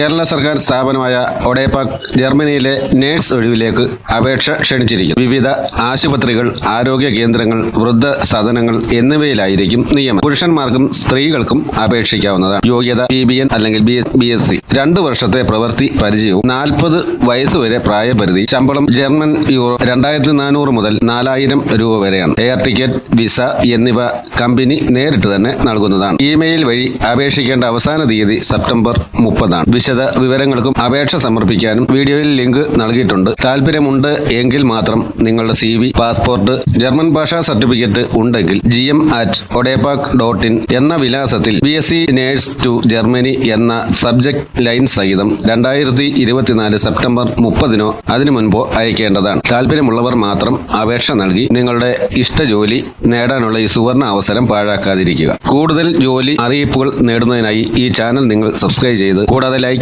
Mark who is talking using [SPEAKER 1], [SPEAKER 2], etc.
[SPEAKER 1] കേരള സർക്കാർ സ്ഥാപനമായ ഒഡേപാക് ജർമ്മനിയിലെ നേഴ്സ് ഒഴിവിലേക്ക് അപേക്ഷ ക്ഷണിച്ചിരിക്കുന്നു. വിവിധ ആശുപത്രികൾ ആരോഗ്യ കേന്ദ്രങ്ങൾ വൃദ്ധ സദനങ്ങൾ എന്നിവയിലായിരിക്കും നിയമനം. പുരുഷന്മാർക്കും സ്ത്രീകൾക്കും അപേക്ഷിക്കാവുന്നതാണ്. യോഗ്യത ബി ബി എൻ അല്ലെങ്കിൽ ബി എസ് സി. രണ്ടു വർഷത്തെ പ്രവൃത്തി പരിചയവും നാൽപ്പത് വയസ്സുവരെ പ്രായപരിധി. ശമ്പളം ജർമ്മൻ യൂറോ രണ്ടായിരത്തി നാനൂറ് മുതൽ നാലായിരം രൂപ വരെയാണ്. എയർ ടിക്കറ്റ് വിസ എന്നിവ കമ്പനി നേരിട്ട് തന്നെ നൽകുന്നതാണ്. ഇമെയിൽ വഴി അപേക്ഷിക്കേണ്ട അവസാന തീയതി സെപ്റ്റംബർ മുപ്പതാണ്. വിശദ വിവരങ്ങൾക്കും അപേക്ഷ സമർപ്പിക്കാനും വീഡിയോയിൽ ലിങ്ക് നൽകിയിട്ടുണ്ട്. താല്പര്യമുണ്ട് എങ്കിൽ മാത്രം നിങ്ങളുടെ സി പാസ്പോർട്ട് ജർമ്മൻ ഭാഷാ സർട്ടിഫിക്കറ്റ് ഉണ്ടെങ്കിൽ G M at ODEPC dot in എന്ന വിലാസത്തിൽ B S C nurse to Germany എന്ന സബ്ജക്ട് ലൈൻ സഹിതം രണ്ടായിരത്തി ഇരുപത്തിനാല് സെപ്റ്റംബർ മുപ്പതിനോ അതിനു മുൻപോ അയക്കേണ്ടതാണ്. താല്പര്യമുള്ളവർ മാത്രം അപേക്ഷ നൽകി നിങ്ങളുടെ ഇഷ്ട ജോലി നേടാനുള്ള ഈ സുവർണ അവസരം പാഴാക്കാതിരിക്കുക. കൂടുതൽ ജോലി അറിയിപ്പുകൾ നേടുന്നതിനായി ഈ ചാനൽ നിങ്ങൾ സബ്സ്ക്രൈബ് ചെയ്ത് കൂടാതെ ലൈക്ക്